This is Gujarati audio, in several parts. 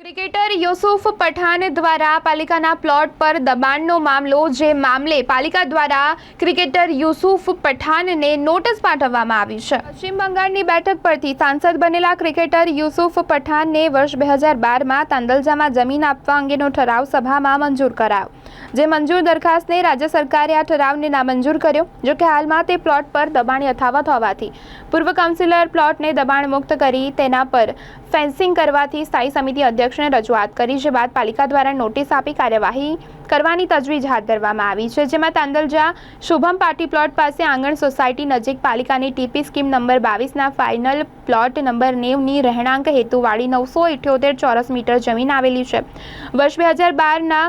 ક્રિકેટર યુસુફ પઠાણ દ્વારા પાલિકાના પ્લોટ પર દબાણનો મામલો, જે મામલે પાલિકા દ્વારા ક્રિકેટર યુસુફ પઠાણને નોટિસ પાઠવવામાં આવી છે. પશ્ચિમ બંગાળની બેઠક પરથી સાંસદ બનેલા ક્રિકેટર યુસુફ પઠાણને વર્ષ બે હજાર બારમાં તાંદલજામાં જમીન આપવા અંગેનો ઠરાવ સભામાં મંજૂર કરાયો. જે મંજૂર દરખાસ્તને રાજ્ય સરકારે આ ઠરાવને નામંજૂર કર્યો, જો કે હાલમાં તે પ્લોટ પર દબાણ યથાવત હોવાથી. પૂર્વ કાઉન્સિલર પ્લોટને દબાણ મુક્ત કરી તેના પર ફેન્સિંગ કરવાથી સ્થાયી સમિતિ અધ્યક્ષને રજૂઆત કરી છે બાદ પાલિકા દ્વારા નોટિસ આપી કાર્યવાહી કરવાની તજવીજ હાથ ધરવામાં આવી છે, જેમાં તાંદલજા શુભમ પાર્ટી પ્લોટ પાસે આંગણ સોસાયટી નજીક પાલિકાની ટીપી સ્કીમ નંબર બાવીસના ફાઇનલ પ્લોટ નંબર નેવની રહેણાંક હેતુવાળી નવસો ઇઠ્યોતેર ચોરસ મીટર જમીન આવેલી છે. વર્ષ બે હજાર બારના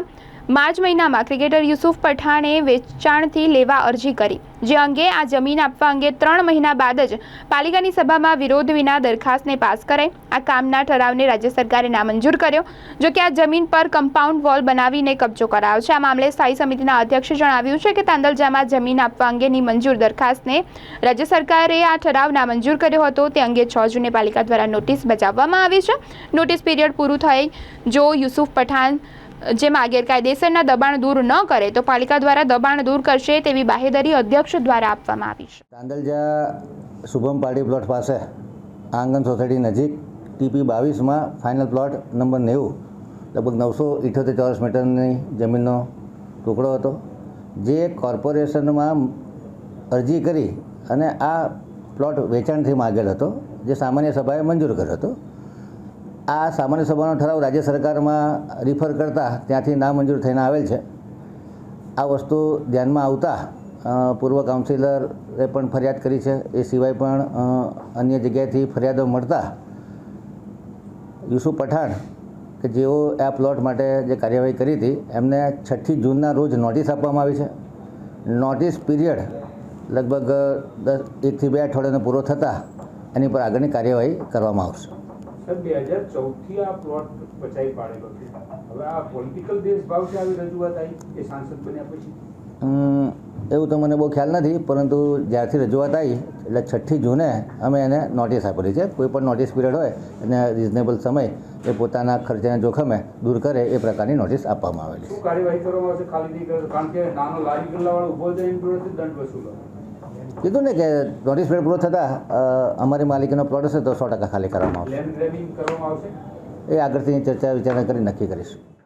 માર્ચ મહિનામાં ક્રિકેટર યુસુફ પઠાણે વેચાણથી લેવા અરજી કરી. જે અંગે આ જમીન આપવા અંગે ત્રણ મહિના બાદ જ પાલિકાની સભામાં વિરોધ વિના દરખાસ્તને પાસ કરાઈ. આ કામના ઠરાવને રાજ્ય સરકારે નામંજૂર કર્યો, જો કે આ જમીન પર કમ્પાઉન્ડ વોલ બનાવીને કબજો કરાયો છે. આ મામલે સ્થાયી સમિતિના અધ્યક્ષે જણાવ્યું છે કે તાંદલજામાં જમીન આપવા અંગેની મંજૂર દરખાસ્તને રાજ્ય સરકારે આ ઠરાવ નામંજૂર કર્યો હતો. તે અંગે છ જૂને પાલિકા દ્વારા નોટિસ બજાવવામાં આવી છે. નોટિસ પીરિયડ પૂરું થઈ જો યુસુફ પઠાણ જેમાં ગેરકાયદેસરના દબાણ દૂર ન કરે તો પાલિકા દ્વારા દબાણ દૂર કરશે તેવી બાહેધરી અધ્યક્ષ દ્વારા આપવામાં આવી છે. તાંદલજા શુભમ પાર્ટી પ્લોટ પાસે આંગણ સોસાયટી નજીક ટીપી બાવીસમાં ફાઇનલ પ્લોટ નંબર નેવું, લગભગ નવસો ઇઠ્યોતેર ચોરસ મીટરની જમીનનો ટુકડો હતો, જે કોર્પોરેશનમાં અરજી કરી અને આ પ્લોટ વેચાણથી માગેલ હતો, જે સામાન્ય સભાએ મંજૂર કર્યો હતો. આ સામાન્ય સભાનો ઠરાવ રાજ્ય સરકારમાં રિફર કરતા ત્યાંથી નામંજૂર થઈને આવેલ છે. આ વસ્તુ ધ્યાનમાં આવતા પૂર્વ કાઉન્સિલરે પણ ફરિયાદ કરી છે. એ સિવાય પણ અન્ય જગ્યાએથી ફરિયાદો મળતા યુસુફ પઠાણ કે જેઓ આ પ્લોટ માટે જે કાર્યવાહી કરી હતી, એમને છઠ્ઠી જૂનના રોજ નોટિસ આપવામાં આવી છે. નોટિસ પીરિયડ લગભગ દસ એકથી બે અઠવાડિયાનો પૂરો થતાં એની પર આગળની કાર્યવાહી કરવામાં આવશે. સર બે હજાર ચૌદથી આ પ્લોટ બચાવી પાડેલો છે. હવે આ પોલિટિકલ દેશભાવથી આવી રજૂઆત આવી? એ સાંસદ બન્યા પછી? એવું તો મને બહુ ખ્યાલ નથી પરંતુ જ્યારથી રજૂઆત આવી એટલે છઠ્ઠી જૂને અમે એને નોટિસ આપેલી છે. કોઈ પણ નોટિસ પીરિયડ હોય અને રિઝનેબલ સમય એ પોતાના ખર્ચાના જોખમે દૂર કરે એ પ્રકારની નોટિસ આપવામાં આવેલી છે. કાર્યવાહી કરવામાં આવશે? ખાલી કારણ કે નાનો લારી ગલ્લાવાળો ઊભો દંડ વસૂલો. છે કીધું ને કે નોટિસ પીરિયડ પૂરો થતાં અમારી માલિકીનો પ્લોટ હશે તો સો ટકા ખાલી કરવામાં આવશે. કરવામાં આવશે? એ આગળથી ચર્ચા વિચારણા કરી નક્કી કરીશું.